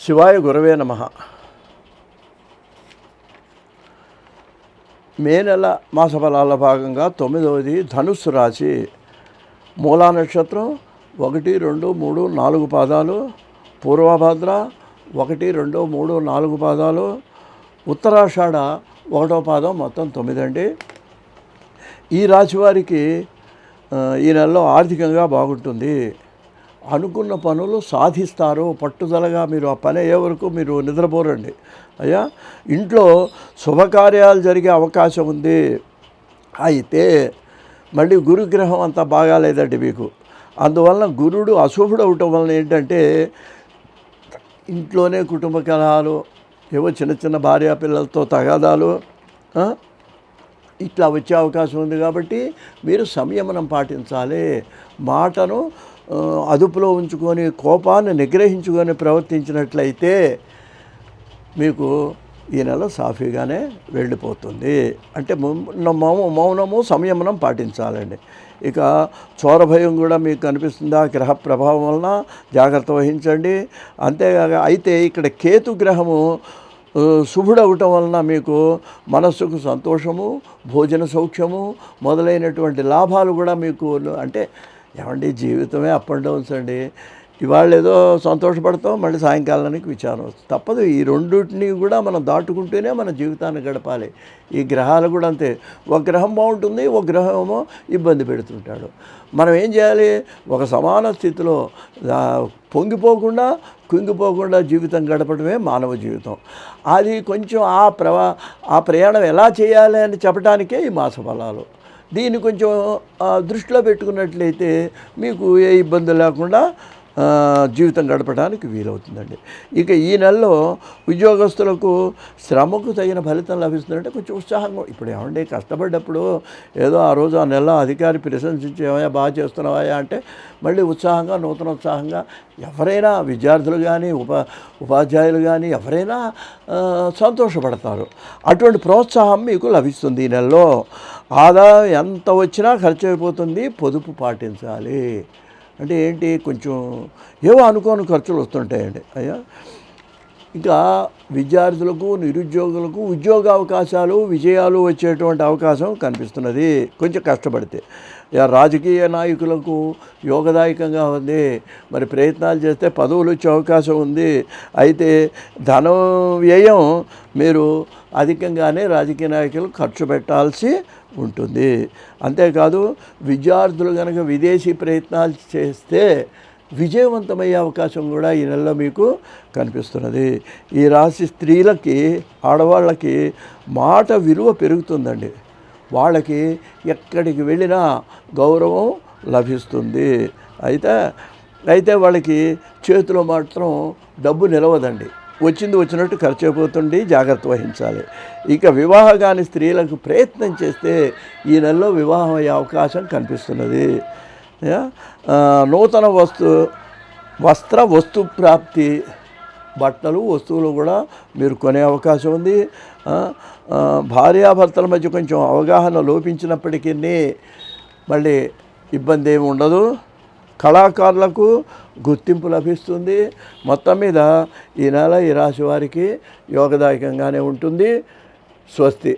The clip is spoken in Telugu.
శివాయ గురవే నమ. మే నెల మాసఫలాల భాగంగా తొమ్మిదవది ధనుస్సు రాశి. మూలా నక్షత్రం ఒకటి రెండు మూడు నాలుగు పాదాలు. పూర్వభద్ర ఒకటి రెండు మూడు నాలుగు పాదాలు. ఉత్తరాషాఢ ఒకటో పాదం మొత్తం తొమ్మిది అండి ఈ రాశి వారికి ఈ నెలలో ఆర్థికంగా బాగుంటుంది. అనుకున్న పనులు సాధిస్తారు పట్టుదలగా మీరు ఆ పని అయ్యే వరకు మీరు నిద్రపోరండి. అయ్యా ఇంట్లో శుభకార్యాలు జరిగే అవకాశం ఉంది. అయితే మళ్ళీ గురుగ్రహం అంత బాగాలేదండి మీకు. అందువలన గురుడు అశుభుడు అవటం వలన ఏంటంటే ఇంట్లోనే కుటుంబ కలహాలు ఏవో చిన్న చిన్న భార్యా పిల్లలతో తగాదాలు ఇట్లా వచ్చే అవకాశం ఉంది కాబట్టి మీరు సంయమనం పాటించాలి. మాటను అదుపులో ఉంచుకొని కోపాన్ని నిగ్రహించుకొని ప్రవర్తించినట్లయితే మీకు ఈ నెల సాఫీగానే వెళ్ళిపోతుంది. అంటే మౌ- మౌనము సంయమనం పాటించాలండి. ఇక చోర భయం కూడా మీకు కనిపిస్తుంది? ఆ గ్రహ ప్రభావం వలన జాగ్రత్త వహించండి. అంతేకాక అయితే ఇక్కడ కేతు గ్రహము శుభుడవటం వలన మీకు మనస్సుకు సంతోషము భోజన సౌఖ్యము మొదలైనటువంటి లాభాలు కూడా మీకు అంటే ఏమండి జీవితమే అప్ అండ్ డౌన్స్ అండి. ఇవాళ ఏదో సంతోషపడతాం మళ్ళీ సాయంకాలానికి విచారం వస్తుంది. తప్పదు ఈ రెండింటిని కూడా మనం దాటుకుంటూనే మన జీవితాన్ని గడపాలి. ఈ గ్రహాలు కూడా అంతే. ఒక గ్రహం బాగుంటుంది ఒక గ్రహము ఇబ్బంది పెడుతుంటాడు. మనం ఏం చేయాలి? ఒక సమాన స్థితిలో పొంగిపోకుండా కుంగిపోకుండా జీవితం గడపడమే మానవ జీవితం. అది కొంచెం ఆ ప్రవా ఆ ప్రయాణం ఎలా చేయాలి అని చెప్పడానికే ఈ మాస ఫలాలు. దీన్ని కొంచెం దృష్టిలో పెట్టుకున్నట్లయితే మీకు ఏ ఇబ్బంది లేకుండా జీవితం గడపడానికి వీలవుతుందండి. ఇక ఈ నెలలో ఉద్యోగస్తులకు శ్రమకు తగిన ఫలితం లభిస్తుందంటే కొంచెం ఉత్సాహంగా ఇప్పుడు ఏమండి కష్టపడ్డప్పుడు ఏదో ఆ రోజు ఆ నెల అధికారి ప్రశంసించి ఏమయ్యా బాగా చేస్తున్నావా అంటే మళ్ళీ ఉత్సాహంగా నూతన ఉత్సాహంగా ఎవరైనా విద్యార్థులు కానీ ఉప ఉపాధ్యాయులు కానీ ఎవరైనా సంతోషపడతారు. అటువంటి ప్రోత్సాహం మీకు లభిస్తుంది ఈ నెలలో. ఆదాయం ఎంత వచ్చినా ఖర్చు అయిపోతుంది పొదుపు పాటించాలి. అంటే ఏంటి కొంచెం ఏవో అనుకోని ఖర్చులు వస్తుంటాయండి. అయ్యా? ఇంకా విద్యార్థులకు నిరుద్యోగులకు ఉద్యోగ అవకాశాలు విజయాలు వచ్చేటువంటి అవకాశం కనిపిస్తున్నది. కొంచెం కష్టపడితే. రాజకీయ నాయకులకు యోగదాయకంగా ఉంది. మరి ప్రయత్నాలు చేస్తే పదవులు వచ్చే అవకాశం ఉంది. అయితే ధనం వ్యయం మీరు అధికంగానే రాజకీయ నాయకులు ఖర్చు పెట్టాల్సి ఉంటుంది. అంతేకాదు విద్యార్థులు కనుక విదేశీ ప్రయత్నాలు చేస్తే విజయవంతమయ్యే అవకాశం కూడా ఈ నెలలో మీకు కనిపిస్తున్నది. ఈ రాశి స్త్రీలకి ఆడవాళ్ళకి మాట విలువ పెరుగుతుందండి. వాళ్ళకి ఎక్కడికి వెళ్ళినా గౌరవం లభిస్తుంది. అయితే అయితే వాళ్ళకి చేతిలో మాత్రం డబ్బు నిలవదండి. వచ్చింది వచ్చినట్టు ఖర్చు అయిపోతుండి జాగ్రత్త వహించాలి. ఇక వివాహ కాని స్త్రీలకు ప్రయత్నం చేస్తే ఈ నెలలో వివాహం అయ్యే అవకాశం కనిపిస్తున్నది. నూతన వస్తు వస్త్ర వస్తు ప్రాప్తి బట్టలు వస్తువులు కూడా మీరు కొనే అవకాశం ఉంది. భార్యాభర్తల మధ్య కొంచెం అవగాహన లోపించినప్పటికీ మళ్ళీ ఇబ్బంది ఏమి ఉండదు. కళాకారులకు గుర్తింపు లభిస్తుంది. మొత్తం మీద ఈ నెల ఈ రాశి వారికి యోగదాయకంగానే ఉంటుంది. స్వస్తి.